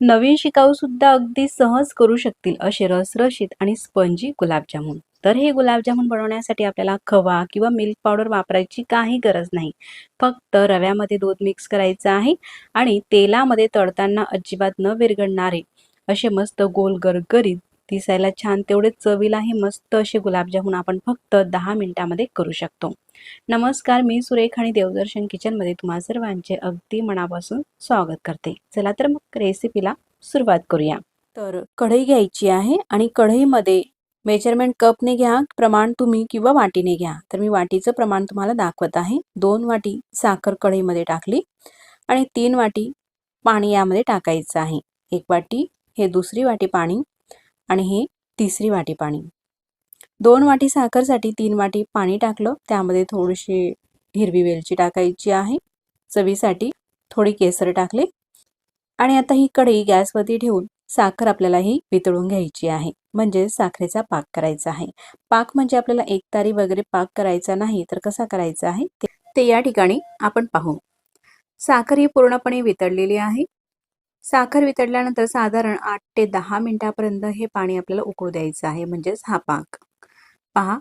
नवीन शिकाऊ सुद्धा अगदी सहज करू शकतील असे रसरशीत आणि स्पंजी गुलाबजामुन. तर हे गुलाबजामुन बनवण्यासाठी आपल्याला खवा किंवा मिल्क पावडर वापरायची काही गरज नाही. फक्त रव्यामध्ये दूध मिक्स करायचं आहे आणि तेलामध्ये तळताना अजिबात न विरघळणारे असे मस्त गोल गरगरीत दिसायला छान तेवढे चवीलाही मस्त असे गुलाबजामुन आपण फक्त दहा मिनिटामध्ये करू शकतो. नमस्कार मी सुरेख आणि देवदर्शन किचनमध्ये तुम्हा सर्वांचे अगदी मनापासून स्वागत करते. चला तर मग रेसिपीला सुरुवात करूया. तर कढई घ्यायची आहे आणि कढईमध्ये मेजरमेंट कपने घ्या प्रमाण तुम्ही किंवा वाटीने घ्या. तर मी वाटीचं प्रमाण तुम्हाला दाखवत आहे. दोन वाटी साखर कढईमध्ये टाकली आणि तीन वाटी पाणी यामध्ये टाकायचं आहे. एक वाटी हे दुसरी वाटी पाणी आणि ही तिसरी वाटी पाणी. दोन वाटी साखरसाठी तीन वाटी पाणी टाकलं. त्यामध्ये थोडीशी हिरवी वेलची टाकायची आहे. चवीसाठी थोडी केसर टाकले. आणि आता ही कढई गॅसवरती ठेवून साखर आपल्याला ही वितळून घ्यायची आहे. म्हणजे साखरेचा पाक करायचा आहे. पाक म्हणजे आपल्याला एक तारी वगैरे पाक करायचा नाही तर कसा करायचा आहे ते या ठिकाणी आपण पाहू. साखर ही पूर्णपणे वितळलेली आहे. साखर वितळल्यानंतर साधारण आठ ते दहा मिनिटापर्यंत हे पाणी आपल्याला उकळू द्यायचं आहे म्हणजेच हा पाक. पहा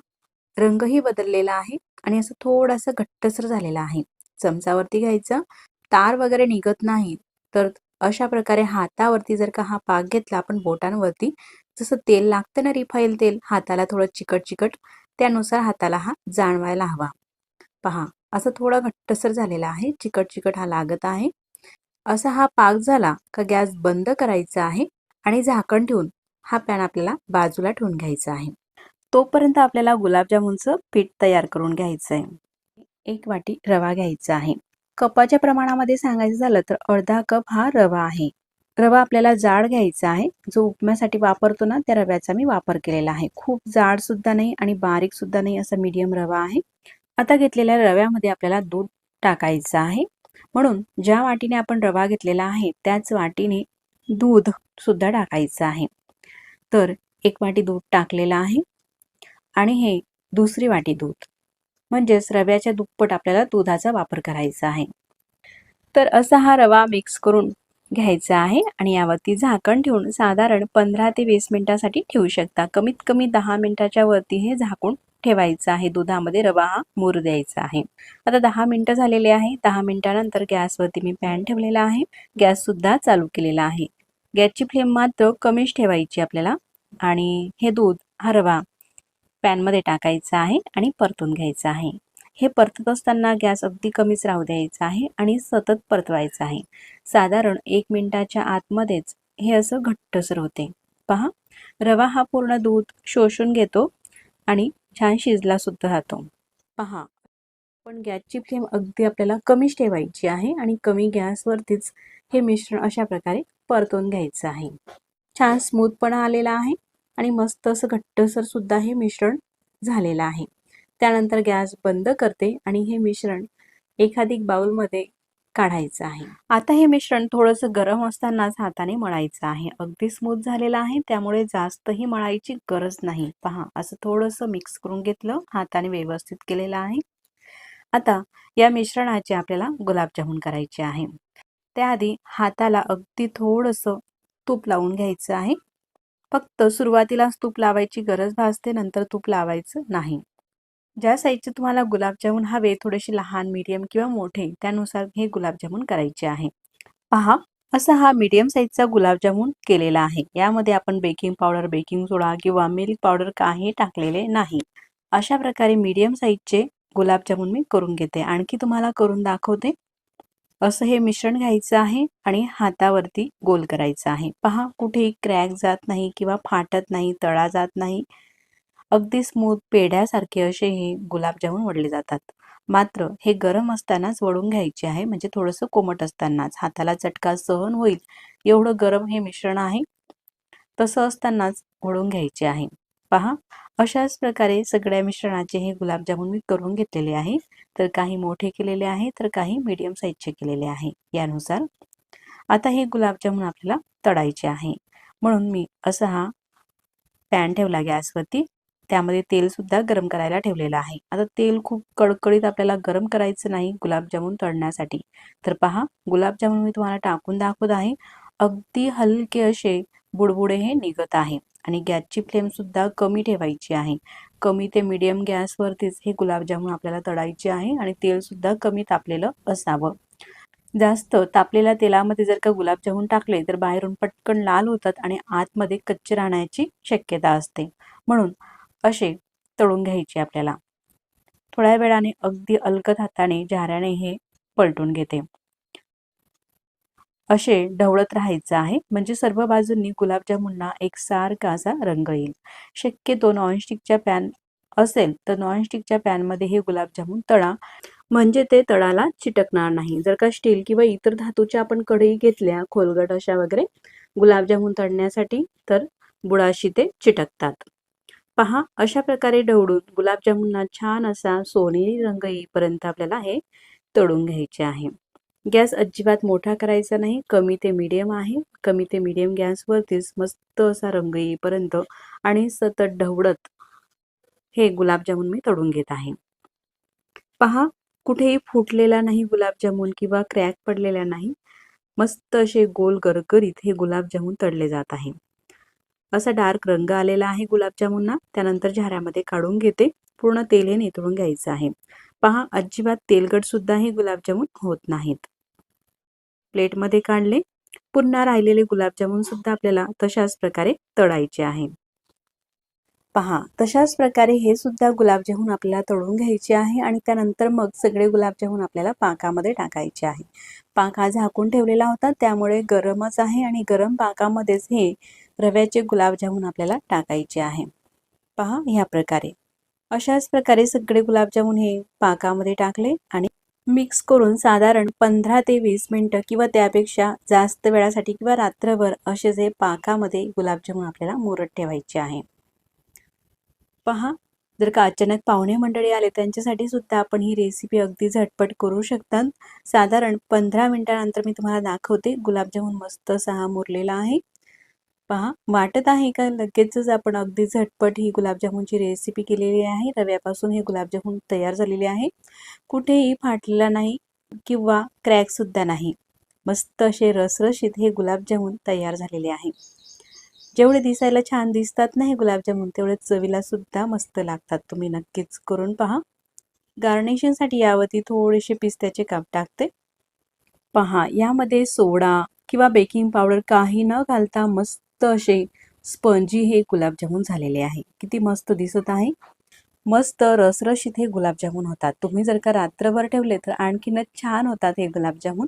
रंगही बदललेला आहे आणि असं थोडासा घट्टसर झालेला आहे. चमचावरती घ्यायचं. तार वगैरे निघत नाही तर अशा प्रकारे हातावरती जर का हा पाक घेतला आपण बोटांवरती जसं तेल लागतं ना रिफाईल तेल हाताला थोडं चिकट चिकट त्यानुसार हाताला हा जाणवायला हवा. पहा असं थोडा घट्टसर झालेला आहे चिकट चिकट हा लागत आहे. असा हा पाक झाला का गॅस बंद करायचा आहे आणि झाकण ठेवून हा पॅन आपल्याला बाजूला ठेवून घ्यायचा आहे. तोपर्यंत आपल्याला गुलाबजामुनचं पीठ तयार करून घ्यायचं आहे. एक वाटी रवा घ्यायचा आहे. कपाच्या प्रमाणामध्ये सांगायचं झालं तर अर्धा कप हा रवा आहे. रवा आपल्याला जाड घ्यायचा आहे. जो उपम्यासाठी वापरतो ना त्या रव्याचा मी वापर केलेला आहे. खूप जाड सुद्धा नाही आणि बारीक सुद्धा नाही असा मीडियम रवा आहे. आता घेतलेल्या रव्यामध्ये आपल्याला दूध टाकायचं आहे. म्हणून ज्या वाटीने आपण रवा घेतलेला आहे त्याच वाटीने दूध सुद्धा टाकायचं आहे. तर एक वाटी दूध टाकलेलं आहे आणि हे दुसरी वाटी दूध. म्हणजेच रव्याच्या दुप्पट आपल्याला दुधाचा वापर करायचा आहे. तर असा हा रवा मिक्स करून घ्यायचा आहे आणि यावरती झाकण ठेवून साधारण पंधरा ते वीस मिनिटासाठी ठेवू शकता. कमीत कमी दहा मिनिटाच्या वरती हे झाकून ठेवायचं आहे. दुधामध्ये रवा हा मूर द्यायचा आहे. आता दहा मिनटं झालेले आहे. दहा मिनिटानंतर गॅसवरती मी पॅन ठेवलेला आहे. गॅस सुद्धा चालू केलेला आहे. गॅसची फ्लेम मात्र कमीच ठेवायची आपल्याला आणि हे दूध हा रवा पॅनमध्ये टाकायचा आहे आणि परतून घ्यायचं आहे. हे परतत असताना गॅस अगदी कमीच राहू द्यायचा आहे आणि सतत परतवायचं आहे. साधारण एक मिनिटाच्या आतमध्येच हे असं घट्टसर होते. पहा रवा हा पूर्ण दूध शोषून घेतो आणि छान शिजला सुद्धा जातो. पहा पण गॅसची फ्लेम अगदी आपल्याला कमीच ठेवायची आहे आणि कमी गॅसवरतीच हे मिश्रण अशा प्रकारे परतून घ्यायचं आहे. छान स्मूथपणा आलेला आहे आणि मस्त असं घट्टसर सुद्धा हे मिश्रण झालेलं आहे. त्यानंतर गॅस बंद करते आणि हे मिश्रण एखादी बाउलमध्ये काढायचं आहे. आता हे मिश्रण थोडंसं गरम असतानाच हाताने मळायचं आहे. अगदी स्मूथ झालेलं आहे त्यामुळे जास्तही मळायची गरज नाही. पहा असं थोडंसं मिक्स करून घेतलं हाताने व्यवस्थित केलेलं आहे. आता या मिश्रणाचे आपल्याला गुलाबजामुन करायचे आहे. त्याआधी हाताला अगदी थोडंसं तूप लावून घ्यायचं आहे. फक्त सुरुवातीलाच तूप लावायची गरज भासते नंतर तूप लावायचं नाही. ज्या साईजचे तुम्हाला गुलाबजामुन हवे थोडेसे लहान मीडियम किंवा मोठे त्यानुसार हे गुलाबजामुन करायचे आहे. पहा असा हा मीडियम साईजचा गुलाबजामुन केलेला आहे. यामध्ये आपण बेकिंग पावडर बेकिंग सोडा किंवा मिल्क पावडर काही टाकलेले नाही. अशा प्रकारे मीडियम साईजचे गुलाबजामुन मी करून घेते. आणखी तुम्हाला करून दाखवते. असं हे मिश्रण घ्यायचं आहे आणि हातावरती गोल करायचं आहे. पहा कुठेही क्रॅक जात नाही किंवा फाटत नाही तळा जात नाही. अगदी स्मूथ पेढ्यासारखे असे हे गुलाबजामुन वडले जातात. मात्र हे गरम असतानाच वळून घ्यायचे आहे म्हणजे थोडंसं कोमट असतानाच. हाताला चटका सहन होईल एवढं गरम हे मिश्रण आहे तसं असतानाच वळून घ्यायचे आहे. पहा अशाच प्रकारे सगळ्या मिश्रणाचे हे गुलाबजामुन मी करून घेतलेले आहे. तर काही मोठे केलेले आहे तर काही मीडियम साईजचे केलेले आहे. यानुसार आता हे गुलाबजामुन आपल्याला तळायचे आहे. म्हणून मी असा हा पॅन ठेवला गॅसवरती. त्यामध्ये तेलसुद्धा गरम करायला ठेवलेलं आहे. आता तेल खूप कडकडीत आपल्याला गरम करायचं नाही गुलाबजामुन तळण्यासाठी. तर पहा गुलाबजामुन मी तुम्हाला टाकून दाखवत आहे. अगदी हलके असे बुडबुडे हे निघत आहे आणि गॅसची फ्लेम सुद्धा कमी ठेवायची आहे. कमी ते मिडियम गॅसवरतीच हे गुलाबजामुन आपल्याला तळायचे आहे आणि तेल सुद्धा कमी तापलेलं असावं. जास्त तापलेल्या तेलामध्ये जर का गुलाबजामुन टाकले तर बाहेरून पटकन लाल होतात आणि आतमध्ये कच्चे राहण्याची शक्यता असते. म्हणून असे तळून घ्यायचे आपल्याला. थोड्या वेळाने अगदी अलकत हाताने झाऱ्याने हे पलटून घेते. असे ढवळत राहायचं आहे. म्हणजे सर्व बाजूंनी गुलाबजामुनला एकसारखा असा रंग येईल. शक्यतो नॉनस्टिकच्या पॅन असेल तर नॉनस्टिकच्या पॅनमध्ये हे गुलाबजामुन तळा. म्हणजे ते तळाला चिटकणार नाही. जर का स्टील किंवा इतर धातूच्या आपण कढई घेतल्या खोलगट अशा वगैरे गुलाबजामुन तळण्यासाठी तर बुडाशी ते चिटकतात. पहा अशा प्रकारे ढवळून गुलाबजामुनला छान असा सोनेरी रंग येईपर्यंत आपल्याला हे तळून घ्यायचे आहे. गॅस अजिबात मोठा करायचा नाही कमी ते मीडियम आहे. कमी ते मीडियम गॅसवरतीच मस्त असा रंग येईपर्यंत आणि सतत ढवळत हे गुलाबजामुन मी तळून घेत आहे. पहा कुठेही फुटलेला नाही गुलाबजामुन किंवा क्रॅक पडलेला नाही. मस्त असे गोल गरगरीत हे गुलाबजामुन तळले जात आहे. असा डार्क रंग आलेला आहे गुलाबजामुनना. त्यानंतर झाऱ्यामध्ये काढून घेते. पूर्ण तेल हे नितळून घ्यायचं आहे. पहा अजिबात तेलगट सुद्धा हे गुलाबजामुन होत नाहीत. प्लेटमध्ये काढले. पुन्हा राहिलेले गुलाबजामुन सुद्धा आपल्याला तशाच प्रकारे तळायचे आहे. पहा तशाच प्रकारे हे सुद्धा गुलाबजामुन आपल्याला तळून घ्यायचे आहे आणि त्यानंतर मग सगळे गुलाबजामुन आपल्याला पाकामध्ये टाकायचे आहे. पाक हा झाकून ठेवलेला होता. त्यामुळे गरमच आहे आणि गरम पाकामध्येच हे रव्याचे गुलाबजामुन आपल्याला टाकायचे आहे. पहा ह्या प्रकारे. अशाच प्रकारे सगळे गुलाबजामुन हे पाकामध्ये टाकले आणि मिक्स करून साधारण पंधरा ते वीस मिनटं किंवा त्यापेक्षा जास्त वेळासाठी किंवा रात्रभर असे जे पाकामध्ये गुलाबजामुन आपल्याला मुरत ठेवायचे आहे. पहा जर का अचानक पाहुणे मंडळी आले त्यांच्यासाठी सुद्धा आपण ही रेसिपी अगदी झटपट करू शकतात. साधारण पंधरा मिनटानंतर मी तुम्हाला दाखवते गुलाबजामुन मस्त असा हा मुरलेला आहे. पहा वाटत आहे का लगेचच आपण अगदी झटपट ही गुलाबजामुनची रेसिपी केलेली आहे? रव्यापासून हे गुलाबजामुन तयार झालेले आहे. कुठेही फाटलेला नाही किंवा क्रॅकसुद्धा नाही. मस्त असे रसरशीत हे गुलाबजामुन तयार झालेले आहे. जेवढे दिसायला छान दिसतात ना हे गुलाबजामुन तेवढे चवीला सुद्धा मस्त लागतात. तुम्ही नक्कीच करून पहा. गार्निशिंगसाठी यावरती थोडेसे पिस्त्याचे काप टाकते. पहा यामध्ये सोडा किंवा बेकिंग पावडर काही न घालता मस्त मस्त असे स्पंजी हे गुलाबजामुन झालेले आहे. किती मस्त दिसत आहे. मस्त रसरशीत हे गुलाबजामुन होतात. तुम्ही जर का रात्रभर ठेवले तर आणखीनच छान होतात हे गुलाबजामुन.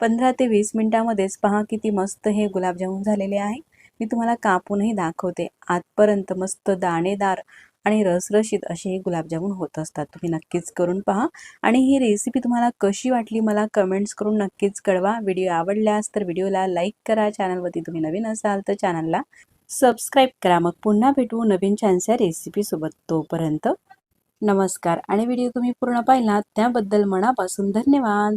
पंधरा ते वीस मिनिटामध्येच पहा किती मस्त हे गुलाबजामुन झालेले आहे. मी तुम्हाला कापूनही दाखवते. आतपर्यंत मस्त दाणेदार आणि रसरशीत असे हे गुलाबजामुन होत असतात. तुम्ही नक्कीच करून पहा. आणि ही रेसिपी तुम्हाला कशी वाटली मला कमेंट्स करून नक्कीच कळवा. व्हिडिओ आवडल्यास तर व्हिडिओला लाईक करा. चॅनलवरती तुम्ही नवीन असाल तर चॅनलला सबस्क्राईब करा. मग पुन्हा भेटू नवीन छानशा रेसिपीसोबत तोपर्यंत नमस्कार. आणि व्हिडिओ तुम्ही पूर्ण पाहिलात त्याबद्दल मनापासून धन्यवाद.